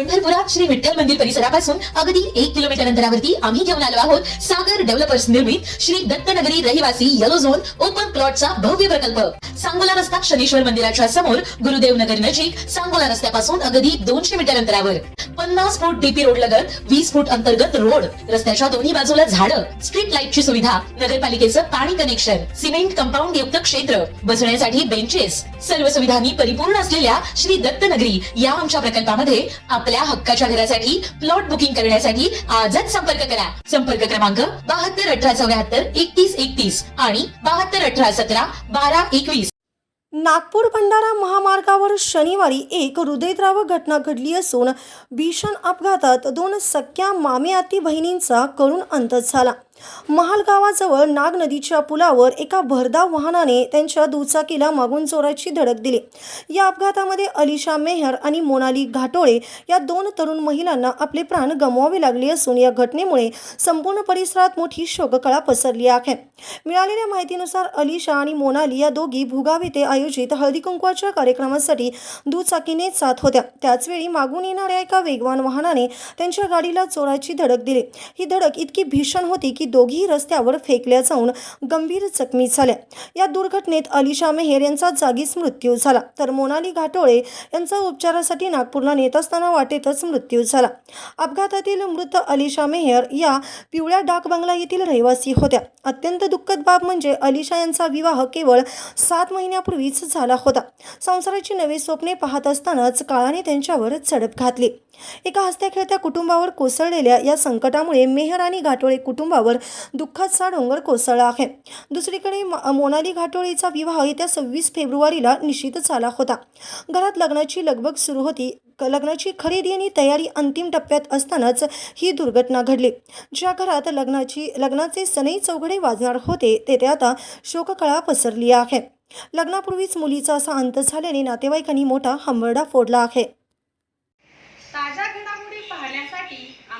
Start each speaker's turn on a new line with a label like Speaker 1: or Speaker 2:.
Speaker 1: पंढरपुरात श्री विठ्ठल मंदिर परिसरापासून अगदी एक किलोमीटर अंतरावरती आम्ही घेऊन आलो आहोत. सागर डेव्हलपर्स निर्मित श्री दत्तनगरी रहिवासी येलो झोन ओपन प्लॉटचा भव्य प्रकल्प. सांगोला रस्ता शनीश्वर मंदिराच्या समोर गुरुदेव नगर नजीक सांगोला रस्त्यापासून अगदी दोनशे मीटर अंतरावर. पन्नास फूट डीपी रोड लगत वीस फूट अंतर्गत रोड. रस्त्याच्या दोन्ही बाजूला झाडं. स्ट्रीट लाईटची सुविधा नगरपालिकेचं पाणी कनेक्शन सिमेंट कंपाऊंड युक्त क्षेत्र बसण्यासाठी बेंचेस सर्व सुविधांनी परिपूर्ण असलेल्या श्री दत्तनगरी या आमच्या प्रकल्पामध्ये आपल्या हक्काच्या घरासाठी प्लॉट बुकिंग करण्यासाठी आजच संपर्क करा. संपर्क क्रमांक बहात्तर अठरा चौऱ्याहत्तर एकतीस एकतीस आणि बहात्तर अठरा सतरा बारा एकवीस.
Speaker 2: नागपूर भंडारा महामार्गावर शनिवारी एक हृदयद्रावक घटना घडली असून भीषण अपघातात दोन सख्या मामेआती बहिणींचा करुण अंत झाला. महालगावाजवळ नाग नदीच्या पुलावर एका भरधाव वाहनाने त्यांच्या दुचाकीला मागून जोराची धडक दिली. या अपघातामध्ये अलिशा मेहर आणि मोनाली घाटोळे या दोन तरुण महिलांना आपले प्राण गमवावे लागले असून या घटनेमुळे संपूर्ण परिसरात मोठी शोककळा पसरली आहे. मिळालेल्या माहितीनुसार अलिशा आणि मोनाली या दोघी भुगाव येथे आयोजित हळदी कुंकवाच्या कार्यक्रमासाठी दुचाकीने जात होत्या. त्याचवेळी मागून येणाऱ्या एका वेगवान वाहनाने त्यांच्या गाडीला चोराची धडक दिली. ही धडक इतकी भीषण होती की दोघी रस्त्यावर फेकल्या जाऊन गंभीर जखमी झाल्या. या दुर्घटनेत अलिशा मेहेर यांचा जागीच मृत्यू झाला. तर मोनाली घाटोळे यांचा उपचारासाठी नागपूरला नेत असताना वाटेतच मृत्यू झाला. अपघातातील मृत अलिशा मेहर या पिवळ्या डाक बंगला येथील रहिवासी होत्या. अत्यंत दुःखद बाब म्हणजे अलिशा यांचा विवाह केवळ सात महिन्यापूर्वीच झाला होता. संसाराची नवी स्वप्ने पाहत असतानाच काळाने त्यांच्यावर झडप घातली. एका हसत्या खेळत्या कुटुंबावर कोसळलेल्या या संकटामुळे मेहर आणि घाटोळे कुटुंबावर दुःखाचा डोंगर कोसळला आहे. दुसरीकडे म- मोनाली घाटोळेचा विवाह येत्या सव्वीस फेब्रुवारीला निश्चित झाला होता. घरात लग्नाची लगबग सुरू होती. क- लग्नाची खरेदी आणि तयारी अंतिम टप्प्यात असतानाच ही दुर्घटना घडली. ज्या घरात लग्नाची लग्नाचे सनई चौघडे वाजणार होते तेथे आता शोककळा पसरली आहे. लग्नापूर्वीच मुलीचा असा अंत झाल्याने नातेवाईकांनी मोठा हंबरडा फोडला आहे.